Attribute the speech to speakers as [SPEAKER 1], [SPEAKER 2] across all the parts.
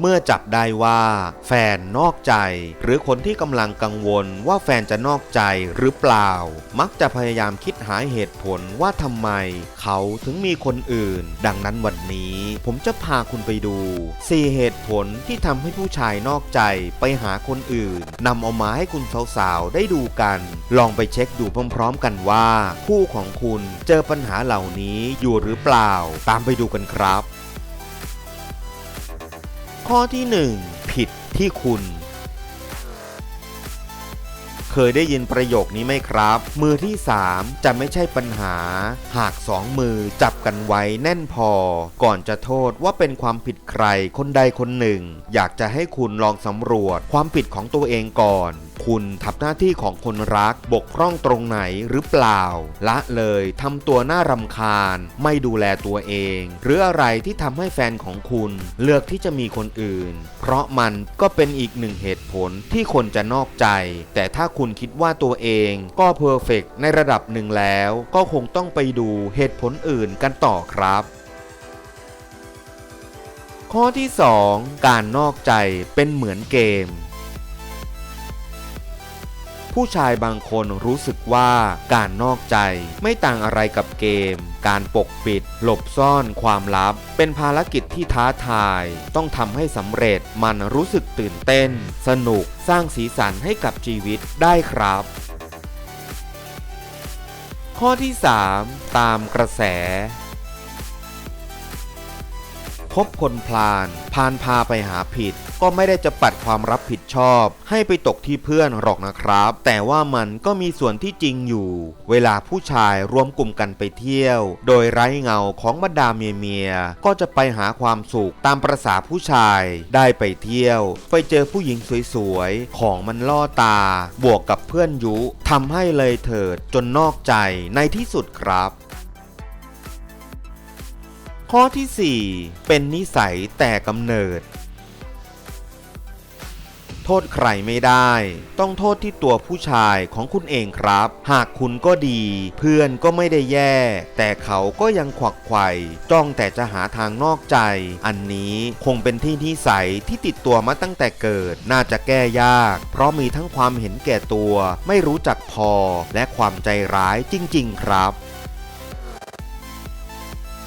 [SPEAKER 1] เมื่อจับได้ว่าแฟนนอกใจ หรือคนที่กำลังกังวลว่าแฟนจะนอกใจหรือเปล่า มักจะพยายามคิดหาเหตุผลว่าทำไม เขาถึงมีคนอื่น ดังนั้นวันนี้ ผมจะพาคุณไปดู 4 เหตุผลที่ทำให้ผู้ชายนอกใจไปหาคนอื่นนำเอามาให้คุณสาวๆ ได้ดูกัน ลองไปเช็คดูพร้อมๆ กันว่า คู่ของคุณเจอปัญหาเหล่านี้อยู่หรือเปล่า ตามไปดูกันครับ ข้อที่ 1 ผิดที่คุณ เคยได้ยินประโยคนี้ไหมครับ มือที่ 3 จะไม่ใช่ปัญหา หากสองมือจับกันไว้แน่นพอ ก่อนจะโทษว่าเป็นความผิดใครคนใดคนหนึ่ง อยากจะให้คุณลองสำรวจความผิดของตัวเองก่อน คุณทำหน้าที่ของคนรักบกพร่องตรงไหนหรือเปล่า ละเลยทำตัวน่ารำคาญ ไม่ดูแลตัวเอง หรืออะไรที่ทำให้แฟนของคุณเลือกที่จะมีคนอื่น เพราะมันก็เป็นอีกหนึ่งเหตุผลที่คนจะนอกใจ แต่ถ้าคุณคิดว่าตัวเองก็เพอร์เฟกในระดับหนึ่งแล้ว ก็คงต้องไปดูเหตุผลอื่นกันต่อครับข้อที่ 2 การนอกใจเป็นเหมือนเกม ผู้ชายบางคนรู้สึกว่าการนอกใจไม่ต่างอะไรกับเกม การปกปิด หลบซ่อนความลับ เป็นภารกิจที่ท้าทาย ต้องทำให้สำเร็จมันรู้สึกตื่นเต้น สนุกสร้างสีสันให้กับชีวิตได้ครับข้อที่ 3 ตามกระแส พบคนพลานพานพาไปหาผิด ก็ไม่ได้จะปัดความรับผิดชอบ ให้ไปตกที่เพื่อนหรอกนะครับ แต่ว่ามันก็มีส่วนที่จริงอยู่ เวลาผู้ชายรวมกลุ่มกันไปเที่ยว โดยไร้เงาของบรรดาเมียเมียก็จะไปหาความสุขตามประษาผู้ชาย ได้ไปเที่ยว ไปเจอผู้หญิงสวยๆ ของมันล่อตา บวกกับเพื่อนยุทำให้เลยเถิดจนนอกใจในที่สุดครับ ข้อที่ 4 เป็นนิสัยแต่กำเนิด โทษใครไม่ได้ ต้องโทษที่ตัวผู้ชายของคุณเองครับ หากคุณก็ดี เพื่อนก็ไม่ได้แย่ แต่เขาก็ยังขวักไขว่จ้องแต่จะหาทางนอกใจ อันนี้คงเป็นที่นิสัยที่ติดตัวมาตั้งแต่เกิด น่าจะแก้ยาก เพราะมีทั้งความเห็นแก่ตัว ไม่รู้จักพอ และความใจร้ายจริง ๆ ครับ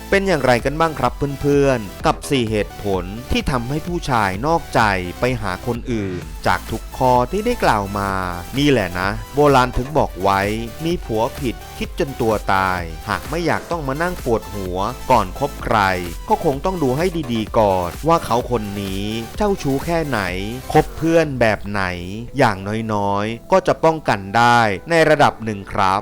[SPEAKER 1] เป็นอย่างไรกันบ้างครับเพื่อนๆ กับ 4 เหตุผลที่ทำให้ผู้ชายนอกใจไปหาคนอื่น จากทุกข้อที่ได้กล่าวมา นี่แหละนะ โบราณถึงบอกไว้ มีผัวผิดคิดจนตัวตาย หากไม่อยากต้องมานั่งปวดหัวก่อนคบใคร ก็คงต้องดูให้ดีๆก่อนว่าเขาคนนี้เจ้าชู้แค่ไหน คบเพื่อนแบบไหน อย่างน้อยๆ ก็จะป้องกันได้ในระดับหนึ่งครับ